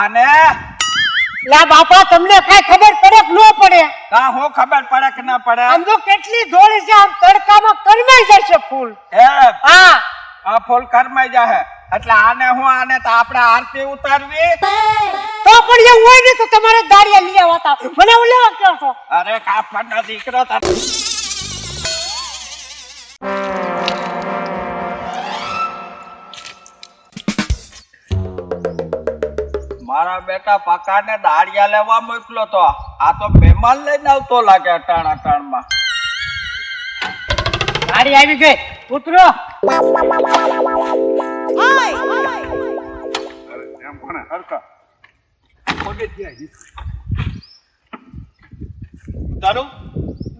આને? લા બાપા તમને કઈ ખબર પડે કે ન પડે? કા હું ખબર પડે કે ના પડે? આમ તો કેટલી ધોળી છે આમ તડકામાં કરમાઈ જશે ફૂલ. હે હા. આ ફૂલ કરમાઈ જાહે. એટલે આને હું આને તો આપણે આરતી ઉતારવી. તો પણ એવું હોય ને તો તમારે દાડિયા લઈ આવતા. મને ઓલે કહો અરે કાપડનો દીકરો તાર મારા બેટા પકાને દાળિયા લેવા મોકલો તો. આ તો મહેમાન લઈને આવતો લાગે અટાણ અટાણમાં. ગાડી આવી ગઈ. ઉતરો. એમ કોને? હરકા પગે ત્યાં ઉતારું.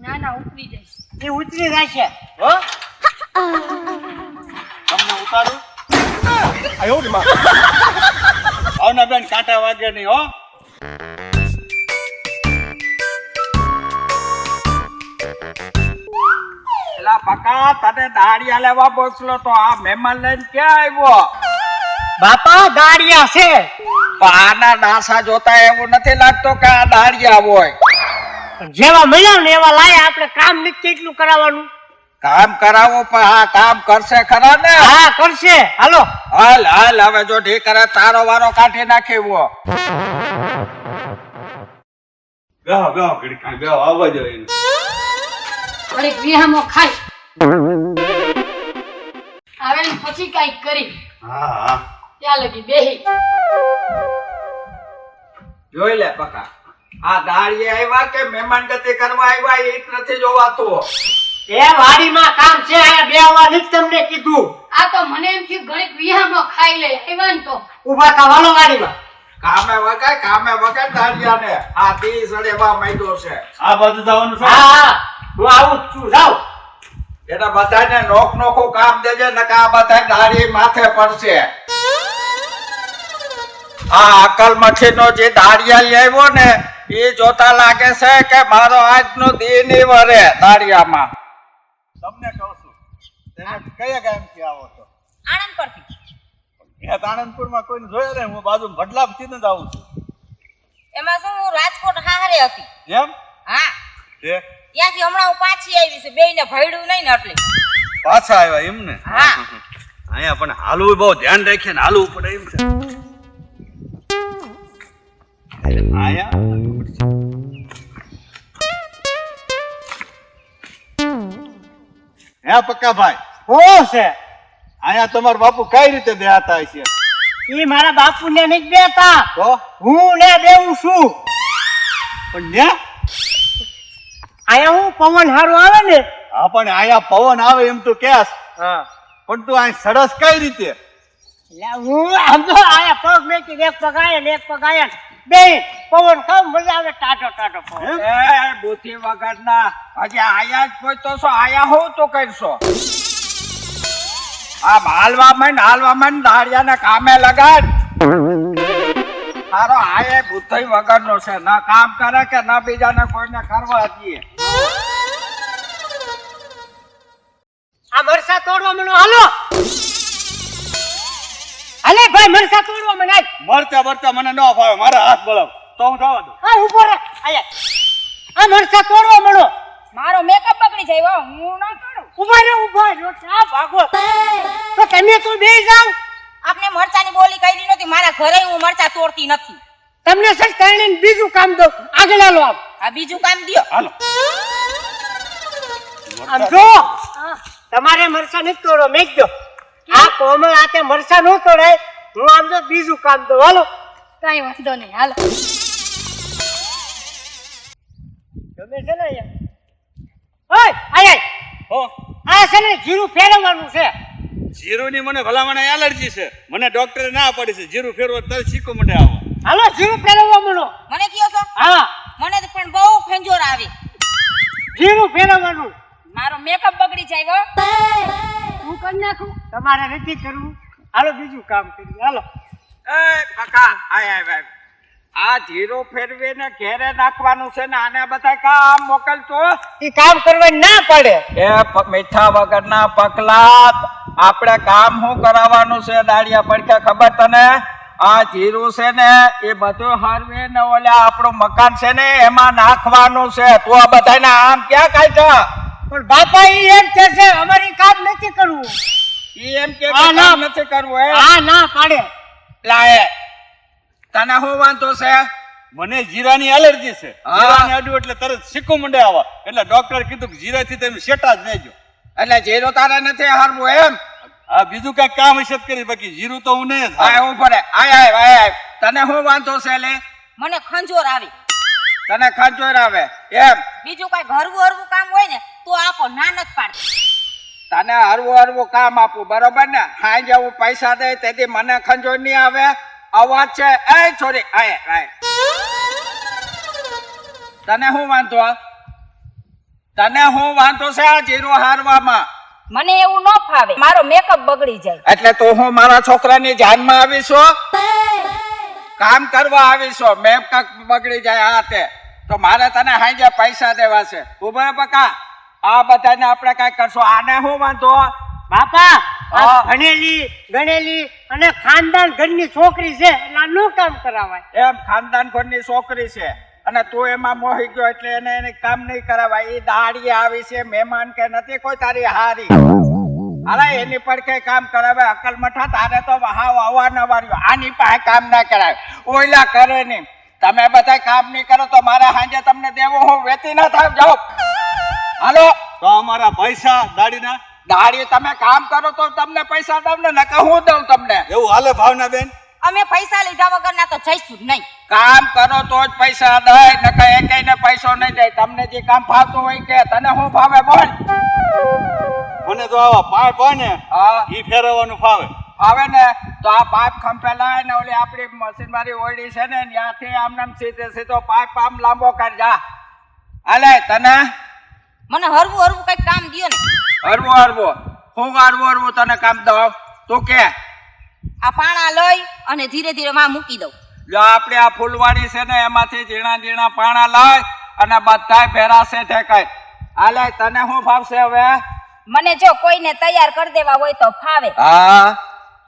ના ના ઉતરી જઈશ. એ ઉતરી જશે. હો? તમને ઉતારું. આયો રે માં. ભાવના બેન કાંટા વાગે નહીં હો પકા તને દાળિયા લેવા બોસલો તો આ મહેમાન લઈને ક્યાં આવ્યો? બાપા દાડિયા છે. આના ડાસા જોતા એવું નથી લાગતો કે આ દાડિયા હોય. જેવા મળ્યા ને એવા લાયા આપણે કામ નથી કેટલું કરાવવાનું. કામ કરાવો પણ આ કામ કરશે ખરા ને? હા કરશે. હાલો. હાલ હાલ હવે જો ઢીકરે તારો વારો કાઢી નાખ્યો બેહો બેહો ઘડી બેહો આવવા જો એને. ઘડીક વિહામો ખાઈ આવે ને પછી કંઈક કરી. હા હા. ત્યાં લગી બેહી. જોઈ લે પકા. આ દાળીએ આવ્યા કે મહેમાન ગતિ કરવા આવ્યા એ જ નથી જોવાતું. એ વાડીમાં કામ છે બે બેહવા નથી તમને કીધું. આ તો મને એમ થયું ઘડીક વિહામો ખાઈ લે આવ્યા ને તો. ઊભા થા વાલો વાડીમાં. કામે વગાય કામે વગાય દાળિયાને આ તી સડેવા માંડ્યો છે. આ બાજુ જવાનું છે? હા હા. હું આવું છું જાઉં એને બધાને નોખ નોખું કામ દેજે નકા આ બધા દાળી માથે પડશે. આ અકલ મઠીનો જે દાળિયા લેવો આવ્યો ને એ જોતા લાગે છે કે મારો આજનો દિન વરે દાળિયામાં તમને કહું છું તમે કયા ગામથી આવો છો? આણંદ પરથી મેં આણંદપુરમાં કોઈને જોયો ને હું બાજુ ભડલાપથી જ આવું છું. એમાં શું હું રાજકોટ હારે હતી. એમ? હા. તે ત્યાંથી હમણાં હું પાછી આવી છે બેયને ભયડું નહીં ને એટલે. પાછા આવ્યા એમ ને? હા. અહીંયા પણ હાલવું બહુ ધ્યાન રાખીએ ને હાલવું પડે એમ છે. અહીંયા હે પક્કા ભાઈ હું છે. અહીંયા તમારા બાપુ કઈ રીતે દેહાતા છે? એ મારા બાપુ ને નહીં બેતા તો? હું ને દેવું છું. પણ ને આયા હું પવન હારું આવે ને? હા પણ અહીંયા પવન આવે એમ તો કેસ હા. પણ તું આ સરસ કઈ રીતે? એટલે હું આમ તો આયા પગ મેકી એક પગ આયા ને એક પગ આયા બે પવન ખાવ મજા આવે ટાટો ટાટો પવન. એ બુદ્ધિ વગરના. હજી આયા જ પહોંચતો છો આયા હું તો કરશો? આ હાલવા મન હાલવા માંડ દાળિયાને કામે લગાડ. તારો આયે બુદ્ધિ વગરનો છે ના કામ કરે કે ના બીજાને કોઈને કરવા દઈએ. આ મરસા તોડવા મને હાલો. હાલે ભાઈ મરસા તોડવા મને મરતા મરચા મને ન ફાવે મારા હાથ બોલાવ તો હું જવા દઉં. આ ઊભો રહે આયા. આ મરસા તોડવા મળો. મારો મેકઅપ બગડી જાય. વાહ હું ના કરું ઊભા રે ઊભા રે ચા ભાગો. તો તમે તો બે જાવ આપને મરચાની બોલી કરી નથી. મારા ઘરે હું મરચા તોડતી નથી. તમને સર તરણીને બીજું કામ દો. આગળ હાલો આપ. આ બીજું કામ દ્યો. હાલો. આમ જો. તમારે મરચા નથી તોડો મેક દો આ કોમળ આતે મરસા ન તોડાય. હું આમ તો બીજું કામ દો હાલો. કઈ વાંધો નહીં. હાલો. ગમે છે ને અહીંયા? ઓય આય આય. હો. આ છે ને જીરું ફેરવવાનું છે. જીરું ની મને ભલામણ એલર્જી છે. મને ડોક્ટરે ના પાડી છે. જીરું ફેરવો તરત શીખો મને આવો. હાલો જીરું ફેરવવા મળો. મને કયો છો? હા મને તો પણ બહુ ખંજોર આવે. જીરું ફેરવવાનું. મારો મેકઅપ બગડી જાય હો. હું કરી નાખું? તમારે નથી કરવું. હાલો બીજું કામ કરી હાલો. એ કાકા આય આય આય. આ જીરો ફેરવીને ઘેરે નાખવાનું છે ને આને બધા કામ મોકલતો એ કામ કરવા ના પડે. એ મીઠા મીઠા વગરના પકલા આપણે કામ શું કરાવવાનું છે દાળિયા પડખે ખબર તને? આ જીરું છે ને એ બધું હરવે ને ઓલે આપણું મકાન છે ને એમાં નાખવાનું છે. તું આ બધાને આમ ક્યાં કાઢ્યા પણ બાપા એ એમ કે છે અમારી કામ નથી કરવું. એ એમ કે ના. કામ નથી કરવું આ ના પાડે. લાય. તને શું વાંધો છે? મને જીરાની એલર્જી છે. હા. જીરાને અડ્યું એટલે તરત સિક્કો મંડે આવા. એટલે ડોક્ટર કીધું કે જીરાથી તમે શેટા જ નહીં જો એટલે જીરો તારે નથી હારવું એમ? આ બીજું કઈ કામ હશે કરી બાકી જીરું તો હું નહીં જ આય હું ઉપર આય આય આય આય. તને શું વાંધો છે લે? મને ખંજોર આવી. તને ખંજોર આવે. એમ? બીજું કઈ ઘરવું હરવું કામ હોય ને તો આપો નાનક પાડ. તને હરવું હરવું કામ આપું બરોબર ને? હા જેવું પૈસા દે તેથી મને ખંજોર નહીં આવે? અવાજ છે. એ છોરી. આય આય તને શું વાંધો? તને શું વાંધો છે આ જીરો હારવામાં? મને એવું ન ફાવે. મારો મેકઅપ બગડી જાય. એટલે તો હું મારા છોકરાની જાનમાં આવીશો કામ કરવા આવીશો મેકઅપ બગડી જાય આ તે. તો મારે તને હાજે પૈસા દેવા છે. ઊભા બકા. આ બધાને આપણે કઈ કરશું. આને શું વાંધો? બાપા આ ભણેલી ગણેલી અને ખાનદાન ઘરની છોકરી છે એટલે આ નું કામ કરાવાય. એમ ખાનદાન ઘરની છોકરી છે અને તું એમાં મોહી ગયો એટલે એને એને કામ નહીં કરાવાય. એ દાડી આવી છે મહેમાન કે નથી કોઈ તારી હારી. અરે એની પર કઈ કામ કરાવે અકલ મઠા તારે તો હાવ અવારનવાર આની પાસે કામ ના કરાવે ઓયલા કરે નહીં. તમે બધા કામ નહીં કરો તો મારે સાંજે તમને દેવો હું વેતી ના થાવ. જાઓ. હાલો. તો અમારા પૈસા દાડીના દાડી તમે કામ કરો તો તમને પૈસા દઉં ને નકર હું દઉં તમને? એવું હાલે ભાવના બેન? અમે પૈસા લીધા વગર ના તો જઈશું જ નહીં. કામ કરો તો જ પૈસા દે નકર એકેયને પૈસો નહીં દે તમને જે કામ ફાવતું હોય કે તને શું ફાવે બોલ. મને તો આવા પાઇપ હોય ને હા. ઈ ફેરવવાનું ફાવે. ફાવે ને? તો આ પાઇપ ખંભેલા ને ઓલી આપણી મશીન મારી ઓળી છે ને ત્યાંથી આમ નામ સીધે સીધો પાઇપ આમ લાંબો કરી જા. હાલે તને? મને હરવું હરવું કઈ કામ દિયો ને. હરવો હરવો. હું હરવો હરવો તને કામ દઉં. તું કે. આ પાણા લઈ અને ધીરે ધીરે માં મૂકી દઉં. જો આપણે આ ફૂલવાડી છે ને એમાંથી ઝીણા ઝીણા પાણા લઈ અને બધાય ભેરાશે ઠેકાય. હાલે તને શું ફાવશે હવે? મને જો કોઈને તૈયાર કરી દેવા હોય તો ફાવે. હા.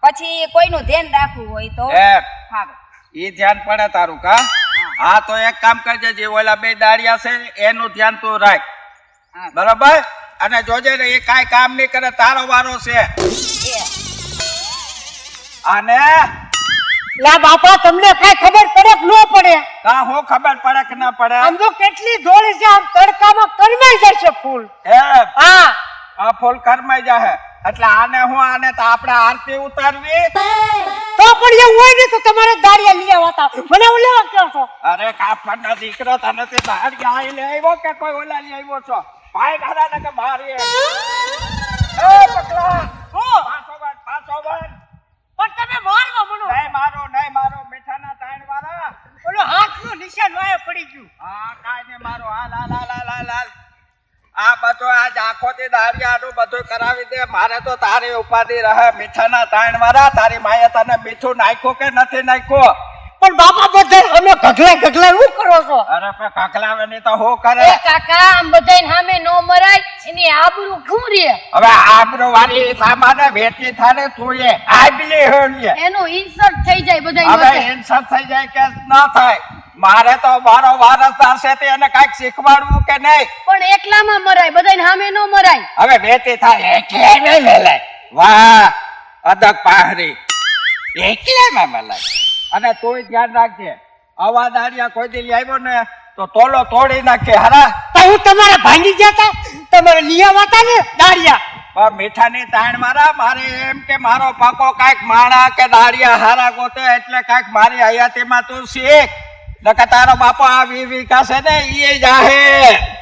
પછી કોઈનું ધ્યાન રાખવું હોય તો ફાવે. એ ધ્યાન પડે તારું કા? હા તો એક કામ કરજે જે ઓલા બે દાડિયા છે એનું ધ્યાન તું રાખ. બરાબર? અને જોજે ને એ કાંઈ કામ નહીં કરે તારો વારો છે. અને? લા બાપા તમને કઈ ખબર પડે કે ન પડે? કા હો ખબર પડે કે ના પડે? આમ તો કેટલી ધોળી છે આમ તડકામાં કરમાઈ જશે ફૂલ. હે હા. આ ફૂલ કરમાઈ જાહે. એટલે આને હું આને તો આપણે આરતી ઉતારવી. તો પણ એવું હોય ને તો તમારે દાડિયા લઈ આવતા. મને એવું કહો છો અરે કાપડનો દીકરો તને તે દાડિયા આઈ લઈ આવ્યો કે કોઈ ઓલા લઈ આવ્યો છો? ભાઈ ઘણા ને કે મારી એ પકલા પાછો વળ, પાછો વળ. પણ તમે મારવા મનો નહીં મારો નહીં મારો મીઠાના તાણ વાળા ઓલો હાથનું નિશાન વાયા પડી ગયું. હા કાંઈ નહીં મારો હાલ હાલ હાલ હાલ હાલ હાલ. આ બધો આજ આખોથી દાડિયાનું બધું કરાવી દે. મારે તો તારી ઉપાધિ રહે મીઠાના તાણ વાળા તારી માએ તને મીઠું નાખ્યું કે નથી નાખ્યું? પણ બાપા બધે અમે ગગલા ગગલા શું કરો છો? અરે પણ ની તો હું કરે? કાકા આમ બધાય સામે નો આબરૂ શું રે. હવે આબરૂ વાળી સામાને વેચી થાને તું આબલી હોઈએ એનું ઇન્સલ્ટ થઈ જાય બધાય હવે વચ્ચે. ઇન્સલ્ટ થઈ જાય કે ન થાય. મારે તો મારો વારસદાર છે તે એને કાંઈક શીખવાડવું કે નહીં? પણ એકલામાં મરાય બધાય સામે નો મરાય. હવે વેચી થાય એટલે લે લે વાહ અદક પાહરી. એકલામાં મલાય. અને તોય ધ્યાન રાખજે. અવાજ દાડિયા કોઈ દી આવ્યો ને? તો તોલો તોડી નાખે હરા? તો હું તમારા ભાંગી ગયા તા? તમારે લઈ વાતા ને? દાડિયા પણ મીઠાની તાણ મારા મારે એમ કે મારો પાકો કાંઈક માણા કે દાડિયા હારા ગોતે એટલે કાંઈક મારી હયાતીમાં તું શીખ. નકા તારો બાપો આ વિકાસે ને એ જાહે.